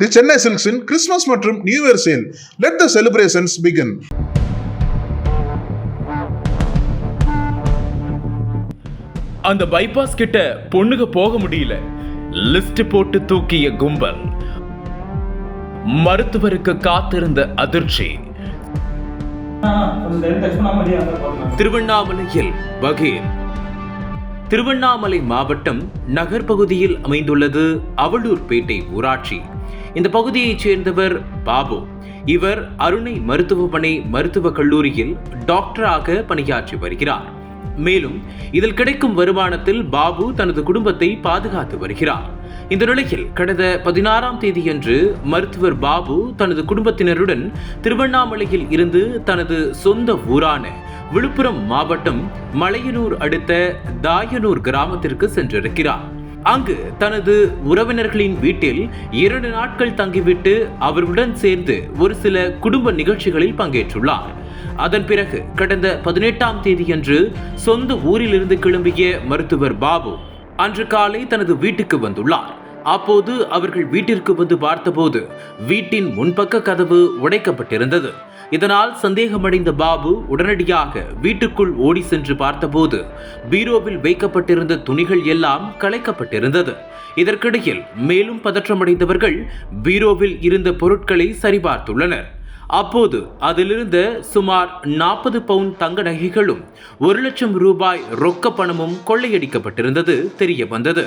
தி சென்னை சில்க்ஸின் கிறிஸ்மஸ் மற்றும் new year sale let the celebrations begin அந்த பைபாஸ் கிட்ட பொண்ணுக போக முடியல. லிஸ்ட் போட்டு தூக்கிய கும்பல். மருத்துவருக்கு காத்திருந்த அதிர்ச்சி. திருவண்ணாமலையில் பகீர் திருவண்ணாமலை மாவட்டம் நகர்பகுதியில் அமைந்துள்ளது அவளூர்பேட்டை ஊராட்சி. இந்த பகுதியைச் சேர்ந்தவர் பாபு. இவர் அருணை மருத்துவமனை மருத்துவக் கல்லூரியில் டாக்டராக பணியாற்றி வருகிறார். மேலும் இதில் கிடைக்கும் வருமானத்தில் பாபு தனது குடும்பத்தை பாதுகாத்து வருகிறார். இந்த நிலையில் கடந்த பதினாறாம் தேதியன்று மருத்துவர் பாபு தனது குடும்பத்தினருடன் திருவண்ணாமலையில் இருந்து தனது சொந்த ஊரான விழுப்புரம் மாவட்டம் மலையனூர் அடுத்த தாயனூர் கிராமத்திற்கு சென்றிருக்கிறார். அங்கு தனது உறவினர்களின் வீட்டில் இரண்டு நாட்கள் தங்கிவிட்டு அவர்களுடன் சேர்ந்து ஒரு சில குடும்ப நிகழ்ச்சிகளில் பங்கேற்றுள்ளார். அதன் பிறகு கடந்த பதினெட்டாம் தேதியன்று சொந்த ஊரிலிருந்து கிளம்பிய மருத்துவர் பாபு அன்று காலை தனது வீட்டுக்கு வந்துள்ளார். அப்போது அவர்கள் வீட்டிற்கு வந்து பார்த்தபோது வீட்டின் முன்பக்க கதவு உடைக்கப்பட்டிருந்தது. இதனால் சந்தேகமடைந்த பாபு உடனடியாக வீட்டுக்குள் ஓடி சென்று பார்த்தபோது பீரோவில் வைக்கப்பட்டிருந்த துணிகள் எல்லாம் கலைக்கப்பட்டிருந்தது இதற்கிடையில் மேலும் பதற்றமடைந்தவர்கள் பீரோவில் இருந்த பொருட்களை சரிபார்த்துள்ளனர். அப்போது அதிலிருந்த சுமார் நாற்பது பவுன் தங்க நகைகளும் ஒரு லட்சம் ரூபாய் ரொக்க பணமும் கொள்ளையடிக்கப்பட்டிருந்தது தெரிய வந்தது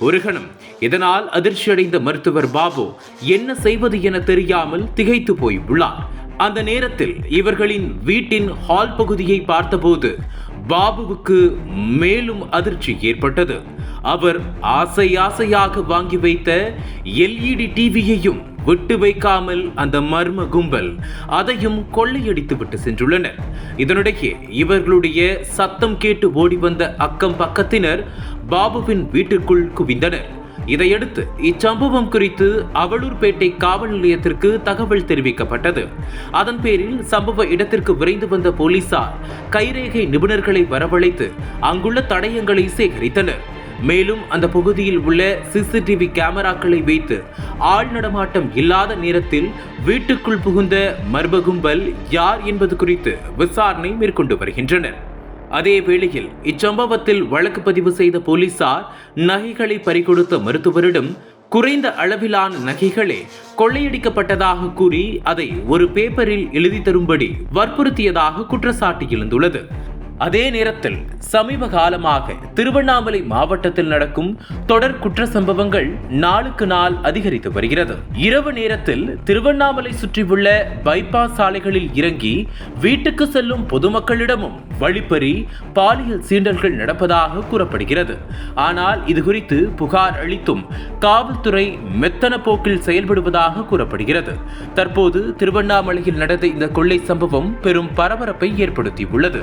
ஒரு கணம். இதனால் அதிர்ச்சியடைந்த மருத்துவர் பாபு என்ன செய்வது என தெரியாமல் திகைத்து போய் உள்ளார் அந்த நேரத்தில் இவர்களின் வீட்டின் ஹால் பகுதியை பார்த்தபோது பாபுவுக்கு மேலும் அதிர்ச்சி ஏற்பட்டது. அவர் ஆசை ஆசையாக வாங்கி வைத்த எல்இடி டிவியையும் விட்டு வைக்காமல் அந்த மர்ம கும்பல் அதையும் கொள்ளையடித்து விட்டு சென்றுள்ளனர். இதனிடையே இவர்களுடைய சத்தம் கேட்டு ஓடி வந்த அக்கம் பக்கத்தினர் பாபுவின் வீட்டிற்குள் குவிந்தனர். இதையடுத்து இச்சம்பவம் குறித்து அவலூர்பேட்டை காவல் நிலையத்திற்கு தகவல் தெரிவிக்கப்பட்டது. அதன் பேரில் சம்பவ இடத்திற்கு விரைந்து வந்த போலீசார் கைரேகை நிபுணர்களை வரவழைத்து அங்குள்ள தடயங்களை சேகரித்தனர். மேலும் அந்த பகுதியில் உள்ள சிசிடிவி கேமராக்களை வைத்து ஆள் நடமாட்டம் இல்லாத நேரத்தில் வீட்டுக்குள் புகுந்த மர்ம கும்பல் யார் என்பது குறித்து விசாரணை மேற்கொண்டு வருகின்றனர். அதே வேளையில் இச்சம்பவத்தில் வழக்கு பதிவு செய்த போலீசார் நகைகளை பறிகொடுத்த மருத்துவரிடம் குறைந்த அளவிலான நகைகளே கொள்ளையடிக்கப்பட்டதாக கூறி அதை ஒரு பேப்பரில் எழுதி தரும்படி வற்புறுத்தியதாக குற்றச்சாட்டு எழுந்துள்ளது. அதே நேரத்தில் சமீப காலமாக திருவண்ணாமலை மாவட்டத்தில் நடக்கும் தொடர் குற்ற சம்பவங்கள் நாளுக்கு நாள் அதிகரித்து வருகிறது. இரவு நேரத்தில் திருவண்ணாமலை சுற்றியுள்ள பைபாஸ் சாலைகளில் இறங்கி வீட்டுக்கு செல்லும் பொதுமக்களிடமும் வழிப்பறி பாலியல் சீண்டல்கள் நடப்பதாக கூறப்படுகிறது. ஆனால் இது குறித்து புகார் அளித்தும் காவல்துறை மெத்தன போக்கில் செயல்படுவதாக கூறப்படுகிறது. தற்போது திருவண்ணாமலையில் நடந்த இந்த கொள்ளை சம்பவம் பெரும் பரபரப்பை ஏற்படுத்தியுள்ளது.